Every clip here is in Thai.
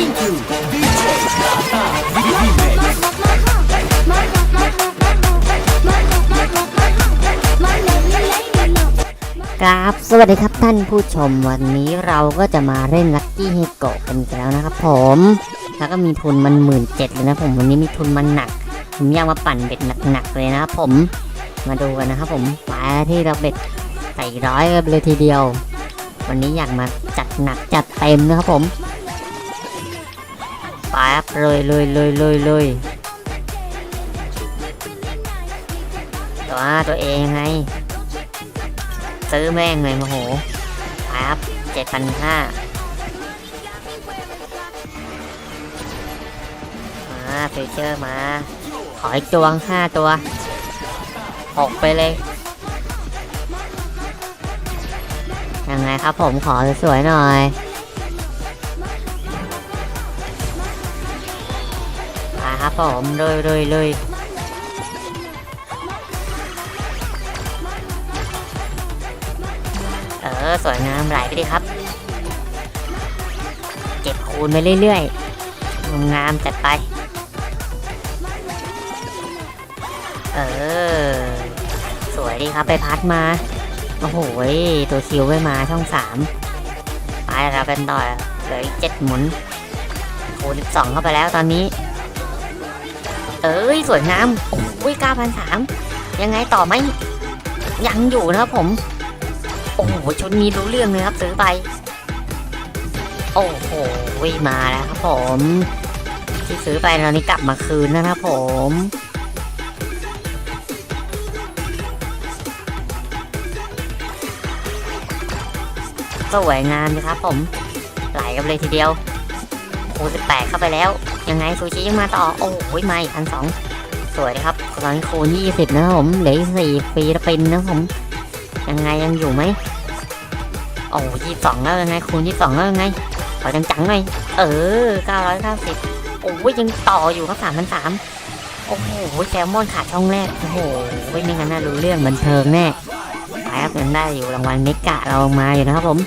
into DJ Tata Remix ครับ สวัสดีครับท่านผู้ชมวันนี้เราก็จะมาเล่นลัคกี้เฮโกะกันแล้วนะครับผม แล้วก็มีทุนมันหมื่นเจ็ดเลยนะผมวันนี้มีทุนมันหนัก ผมอยากมาปั่นเบ็ดหนักๆเลยนะครับผม มาดูกันนะครับผมไปที่เราเบ็ดใส่ร้อยกันเลยทีเดียว วันนี้อยากมาจัดหนักจัดเต็มนะครับผม ปครับเลยเลยเลยเลยเลยตัวตัวเองไงซื้อแม่งเลยโมโหปครับเจ็ดพันห้ามาฟิวเจอร์มา ขออีกจวงห้าตัวหกไปเลยยังไงครับผมขอสวยๆหน่อย ครับผมเลยเลยเลยเออสวยงามไหลไปดิครับ เก็บคูณไปเรื่อยๆงามจัดไป เออ สวยดีครับไปพัดมา โอ้โหตัวคิวไม่มาช่องสามไปเราเป็นต่อเหลืออีกเจ็ดหมุนคูณสองเข้าไปแล้วตอนนี้ เอ้ยสวยงามโอ้ยเก้าพันสามยังไงต่อไหมยังอยู่นะครับผม โอ้โหชุดนี้รู้เรื่องเลยครับซื้อไป โอ้โหมาแล้วครับผม ที่ซื้อไปตอนนี้กลับมาคืนนะครับผมสวยงามนะครับผม ไหลกันเลยทีเดียวคูณสิบแปดเข้าไปแล้ว ยังไงซูชิยังมาต่อ โอ้โหมาอีกพันสองสวยครับตอนนี้คูณยี่สิบนะครับผมเหลืออีกสี่ปีลปินนะผม ยังไงยังอยู่ไหมโอ้ยี่สองแล้วยังไงคูณยี่สองแล้วยังไงขอจังๆหน่อยเออเก้าร้อยเก้าสิบโอ้ยยังต่ออยู่ครับสามพันสามโอ้โหแซลมอนขาดช่องแรกโอ้โหไม่งั้นน่ารู้เรื่องบันเทิงแน่ไปครับยังได้อยู่รางวัลเมกะเรามาอยู่นะครับผม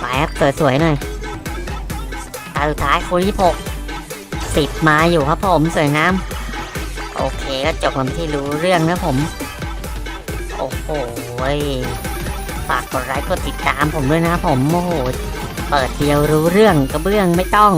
ไปครับสวยๆหน่อย ตาสุดท้ายคูณที่หกสิบมาอยู่ครับผมสวยงามโอเคก็จบกันที่รู้เรื่องนะผม โอ้โหฝากกดไลค์กดติดตามผมด้วยนะครับผมโอ้โหเปิดเดียวรู้เรื่องกระเบื้องไม่ต้อง